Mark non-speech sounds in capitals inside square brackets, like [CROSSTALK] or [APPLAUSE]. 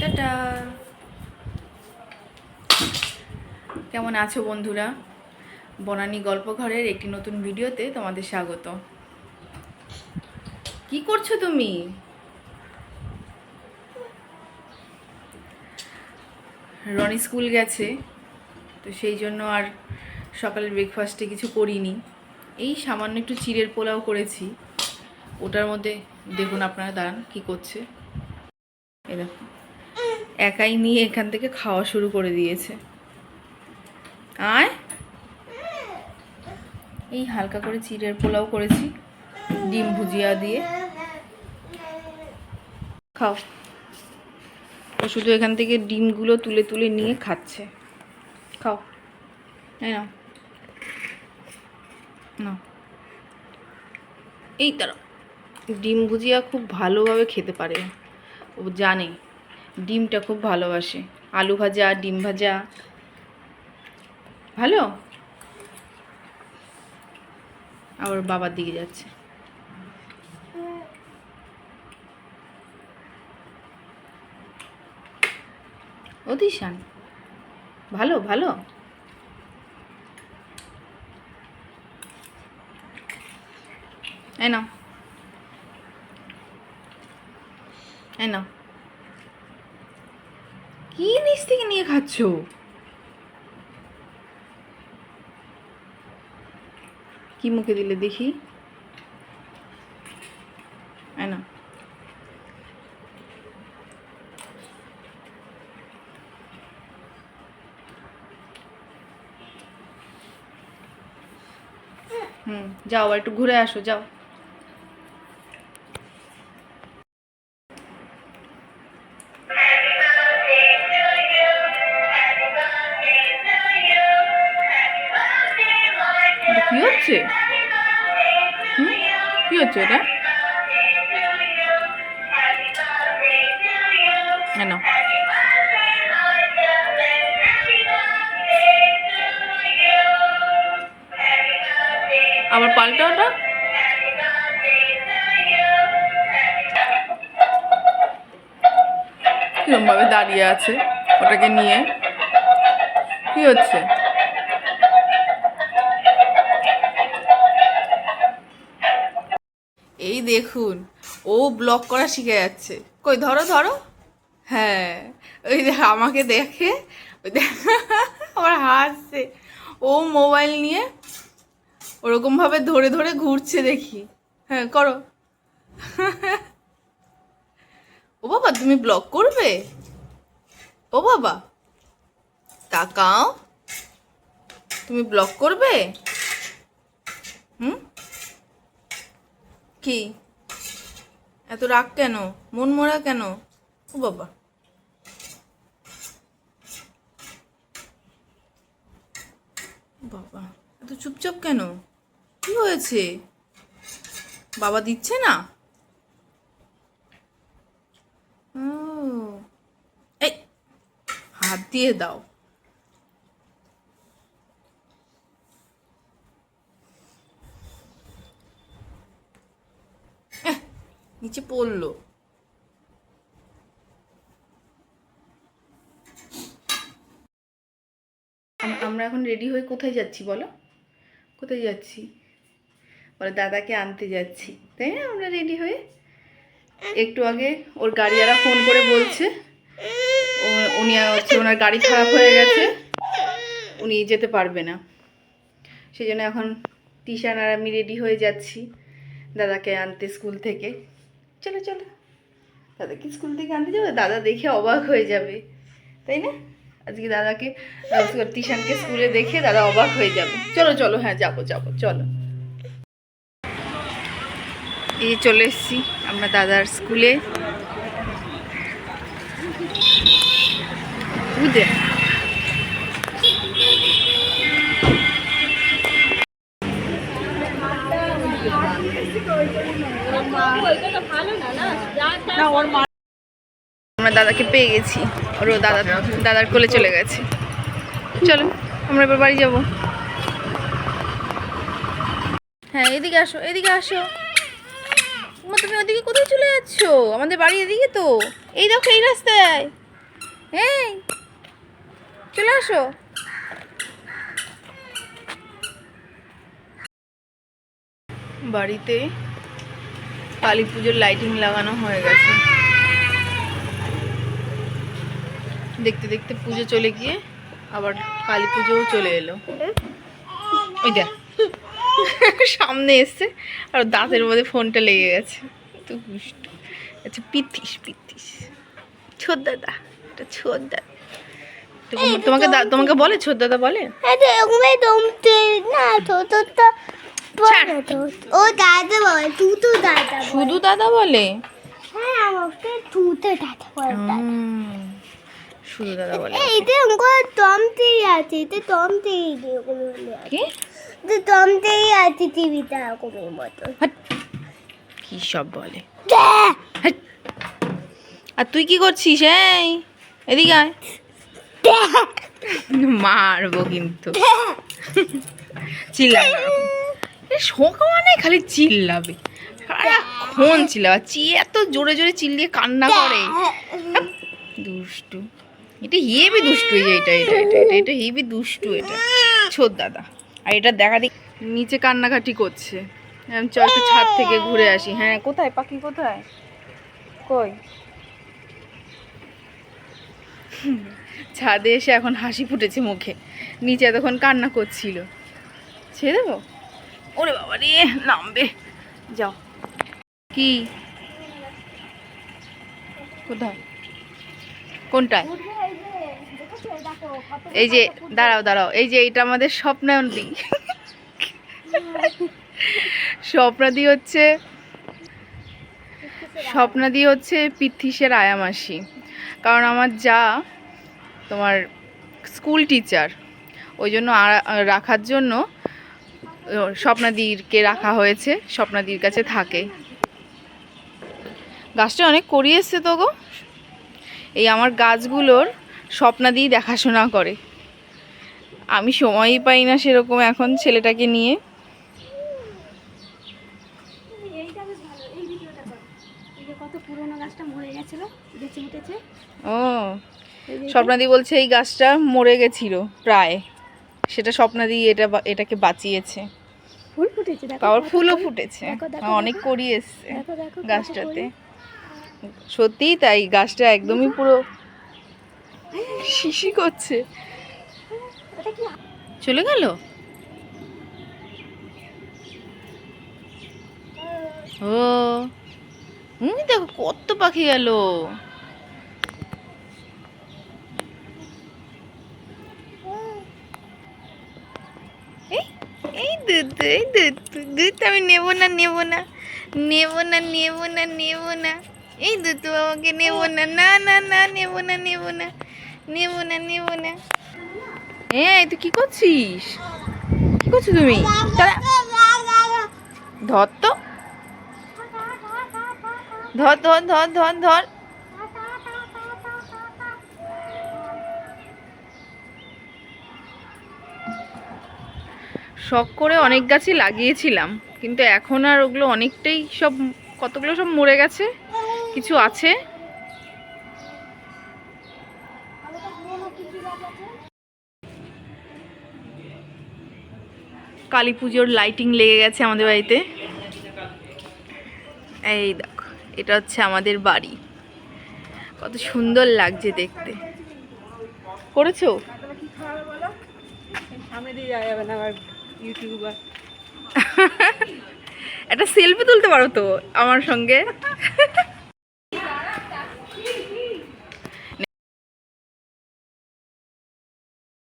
Tata কেমন আছো বন্ধুরা? বনানী গল্প ঘরের একটি নতুন ভিডিওতে তোমাদের স্বাগত। কি করছ তুমি? রনি স্কুল গেছে, তো সেই জন্য আর সকালের ব্রেকফাস্টে কিছু করিনি। এই সামান্য একটু চিড়ের পোলাও করেছি। ওটার মধ্যে দেখুন আপনারা দাঁড়ান, কি করছে। দেখুন। একাই নিয়ে এখান থেকে খাওয়া শুরু করে দিয়েছে। আয়। এই হালকা করে চিড়ের পোলাও করেছি, ডিম ভুজিয়া দিয়ে। খাও। ও শুধু এখান থেকে ডিমগুলো তুলে তুলে নিয়ে খাচ্ছে। খাও। এই নাও। নাও। এই তারা ডিম ভুজিয়া খুব ভালোভাবে খেতে পারে। ও জানে। ডিমটা খুব ভালোবাসে। আলু ভাজা, ডিম ভাজা। ভালো? আবার বাবার দিকে যাচ্ছে। অতিশান ভালো ভালো? এ নাও। এ নাও। কি নিচ থেকে নিয়ে খাচ্ছ? কি মুখে দিলে দেখি? নাও হুম, যাও, একটু ঘুরে আসো, যাও। এটা কেন আবার পাল্টা ওটা কিরম ভাবে দাঁড়িয়ে আছে ওটাকে নিয়ে কি হচ্ছে এই দেখুন, ও ব্লক করা শিখে যাচ্ছে। কই, ধরো ধরো। হ্যাঁ ওই দেখ আমাকে দেখে, ওই দেখ [LAUGHS] আমার হাসছে। ও মোবাইল নিয়ে ওরকমভাবে ধরে ধরে ঘুরছে দেখি। হ্যাঁ করো। [LAUGHS] ও বাবা, তুমি ব্লক করবে? ও বাবা, তাকাও। তুমি ব্লক করবে? হুম? কি? এত রাগ কেন? মন মরা কেন? ও বাবা। বাবা, এত চুপচাপ কেন? কি হয়েছে? বাবা দিচ্ছে না? এই, হাত দিয়ে দাও। নিচে পড়ল। আমরা এখন রেডি হয়ে কোথায় যাচ্ছি বলো? কোথায় যাচ্ছি? বলে দাদাকে আনতে যাচ্ছি। তাই না আমরা রেডি হয়ে? একটু আগে ওর গাড়িওয়ালা ফোন করে বলছে। উনি হচ্ছে ওনার গাড়ি খারাপ হয়ে গেছে। উনি যেতে পারবে না। সেই জন্য এখন টিশান আর আমি রেডি হয়ে যাচ্ছি। দাদাকে আনতে স্কুল থেকে। চলো চলো। দাদাকে স্কুল থেকে আনতে যাবে দাদা দেখে অবাক হয়ে যাবে তাই না? আজকে দাদাকে আহ, তিশানকে স্কুলে দেখে দাদা অবাক হয়ে যাবে। চলো চলো হ্যাঁ যাব যাব চলো। এই চলে এসেছি আমরা দাদার স্কুলে। বুঝে আমরা দাদাকে পেয়ে গেছি। ওর দাদা দাদার কোলে চলে গেছে। চলো, আমরা এবার বাড়ি যাব। হ্যাঁ এদিকে আসো এদিকে আসো। তুমি ওদিকে কোথায় চলে যাচ্ছ? আমাদের বাড়ি এদিকে তো। এই দেখো, এই রাস্তায়। হ্যাঁ চলে আসো। বাড়িতে কালী পুজোর লাইটিং লাগানো হয়ে গেছে। দেখতে দেখতে পুজো চলে গিয়ে আবার কালী পুজোও চলে এলো। ওই দেখ সামনে এসছে আর দাঁতের মধ্যে ফোনটা লেগে গেছে। তো দুষ্টু। আচ্ছা পিথিস পিথিস ছোট দাদা এটা ছোট দাদা। তোমাকে তোমাকে বলে ছোট দাদা বলে? না তো। ও দাদা বলে তুই তো দাদা শুধু দাদা বলে? হ্যাঁ আমাকে তুই তো দাদা। বলে শুধু দাদা বলে। এই এটা আমাকে দমতেই আছে এরকম আছে। মতো। কি সব বলে। আর তুই কি করছিস এই? এদিকে আয়। মারবো কিন্তু। চিল্লাবে এ মানে খালি চিল্লাবে। সারাক্ষণ চিল্লাবে। চি এত জোরে জোরে চিল্লিয়ে কান্না করে। দুষ্টু। এটা হেবি দুষ্টু এই যে এটা এটা এটা এটা এটা হেবি দুষ্টু এটা। ছোট দাদা। আর এটা দেখা দিক নিচে কান্নাকাটি করছে। আমি চল একটু ছাদ থেকে ঘুরে আসি। হ্যাঁ কোথায়? পাখি কোথায়? কই? ছাদে এসে এখন হাসি ফুটেছে মুখে। নিচে এতক্ষণ কান্না করছিল। ছেড়ে দেবো? ওরে বাবা রে, নামবে। যাও। কি? কোথায়? কোনটায়? এই যে, দাঁড়াও দাঁড়াও। এই যে, এটা আমাদের স্বপ্নাদি স্বপ্নাদি হচ্ছে স্বপ্নাদি হচ্ছে পিথিসের আয়ামাসি। কারণ আমার যা, তোমার স্কুল টিচার, ওই জন্য রাখার জন্য স্বপ্নাদিরকে রাখা হয়েছে স্বপ্নাদির কাছে থাকে। গাছটা অনেক করিয়ে এসছে তো গো। এই আমার গাছগুলোর স্বপ্নাদি দেখাশোনা করে। আমি সময়ই পাই না সেরকম এখন ছেলেটাকে নিয়ে। ও স্বপ্নাদি বলছে এই গাছটা মরে গেছিল প্রায়। সেটা স্বপ্নাদি এটা বা- এটাকে বাঁচিয়েছে। ফুল ফুটেছে আবার ফুলও ফুটেছে। দেখো, দেখো, অনেক। করি এসছে গাছটাতে। ফুল। সত্যিই তাই গাছটা একদমই পুরো শিশি করছে। চলে গেল? ও। হুম দেখো কত পাখি গেল এই এই দুধ দুধ দুধ আমি নেব না নেব না নেব না নেব না নেব না এই দুধ বাবাকে নেব না না না না নেব না নেব না নেব না নেব না এই তুই কি করছিস কি করছ তুমি ধর তো ধর ধর ধর ধর ধর শখ করে অনেক গাছই লাগিয়েছিলাম, কিন্তু এখন আর ওগুলো অনেকটাই সব, কতগুলো সব মরে গেছে? কিছু আছে? কালী পুজোর লাইটিং লেগে গেছে আমাদের বাড়িতে। এই দেখো, এটা হচ্ছে আমাদের বাড়ি। কত সুন্দর লাগছে দেখতে। করেছ? দিয়ে যাবে না ইউটিউবার। [LAUGHS] একটা সেলফি তুলতে পারো তো আমার সঙ্গে। [LAUGHS]